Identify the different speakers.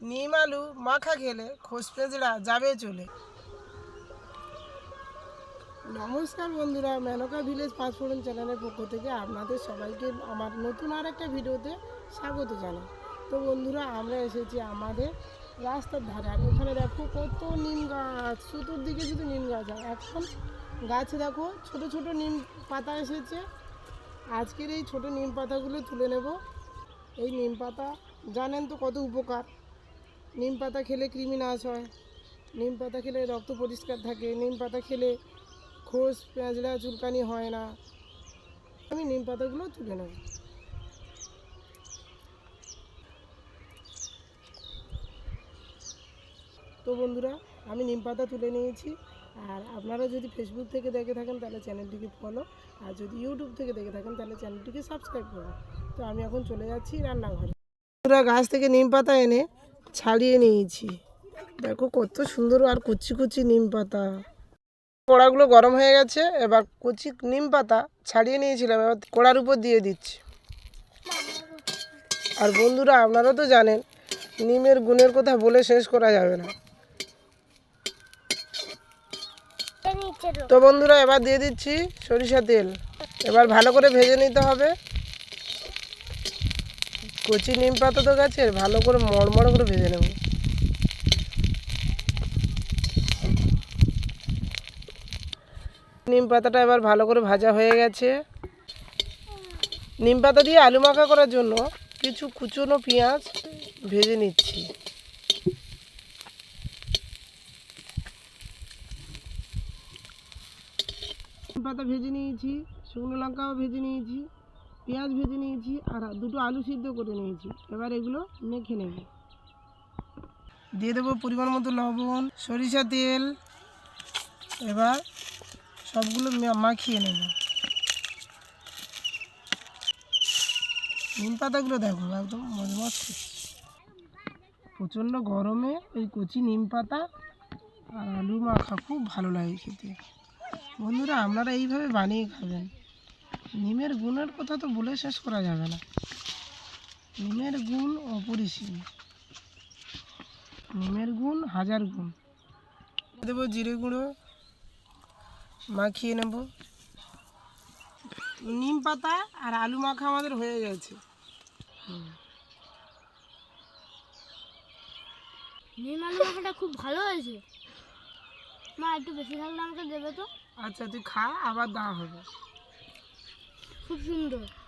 Speaker 1: নিম আলু মাখা খেলে খোস পেঁচড়া যাবে চলে। নমস্কার বন্ধুরা, মেনকা ভিলেজ পাঁচফোড়ন চ্যানেলের পক্ষ থেকে আপনাদের সবাইকে আমার নতুন আর একটা ভিডিওতে স্বাগত জানাই। তো বন্ধুরা, আমরা এসেছি আমাদের রাস্তার ধারে। আর ওখানে দেখো কত নিম গাছ চতুর্দিকে শুধু নিম গাছ। আর এখন গাছে দেখো ছোট ছোট নিম পাতা এসেছে। আজকের এই ছোট নিম পাতাগুলো তুলে নেব। এই নিম পাতা জানেন তো কত উপকার? নিম পাতা খেলে কৃমি নাশ হয়। নিম পাতা খেলে রক্ত পরিষ্কার থাকে। নিম পাতা খেলে খোস পেঁচড়া চুলকানি হয় না। আমি নিম পাতাগুলো তুলে নেব। তো বন্ধুরা, আমি নিম পাতা তুলে নিয়েছি। আর আপনারা যদি ফেসবুক থেকে দেখে থাকেন, তাহলে চ্যানেলটিকে ফলো আর যদি ইউটিউব থেকে দেখে থাকেন, তাহলে চ্যানেলটিকে সাবস্ক্রাইব করুন। তো আমি এখন চলে যাচ্ছি রান্নাঘরে। বন্ধুরা, গাছ থেকে নিম পাতা এনে ছাড়িয়ে নিয়েছি। দেখো কত সুন্দর আর কুচি কুচি নিম পাতা। কড়াগুলো গরম হয়ে গেছে, এবার কুচি নিম পাতা ছাড়িয়ে নিয়েছিলাম, এবার কড়ার উপর দিয়ে দিচ্ছি। আর বন্ধুরা, আপনারা তো জানেন, নিমের গুণের কথা বলে শেষ করা যাবে না। তো বন্ধুরা, এবার দিয়ে দিচ্ছি সরিষা তেল। এবার ভালো করে ভেজে নিতে হবে। কচি নিম পাতা তো গাছের, ভালো করে মড়মড় করে ভেজে নেব। নিম পাতাটা এবার ভালো করে ভাজা হয়ে গেছে। নিম পাতা দিয়ে আলু মাখা করার জন্য কিছু কুচনো পেঁয়াজ ভেজে নিচ্ছি। পাতা ভেজে নিয়েছি, শুকনো লঙ্কাও ভেজে নিয়েছি। পেঁয়াজ ভেজে নিয়েছি আর দুটো আলু সিদ্ধ করে নিয়েছি। এবার এগুলো মেখে নেব। দিয়ে দেবো পরিমাণ মতো লবণ, সরিষা তেল। এবার সবগুলো মাখিয়ে নেব। নিম পাতাগুলো দেখো, একদম মজমজ প্রচণ্ড গরমে ওই কচি নিম পাতা আর আলু মাখা খুব ভালো লাগে খেতে। বন্ধুরা, আপনারা এইভাবে বানিয়ে খাবেন। নিমের গুণের কথা তো বলে শেষ করা যাবে না। নিমের গুণ অপরিসীম। নিমের গুণ হাজার গুণ। দেবো জিরে গুঁড়ো মাখিয়ে নেব। নিম পাতা আর আলু মাখা আমাদের হয়ে গেছে।
Speaker 2: নিম আলু মাখাটা খুব ভালো হয়েছে। মা একটু বেশি থাকলে আমাকে দেবে তো।
Speaker 1: আচ্ছা তুই খা আবার দেওয়া হবে।
Speaker 2: খুব সুন্দর।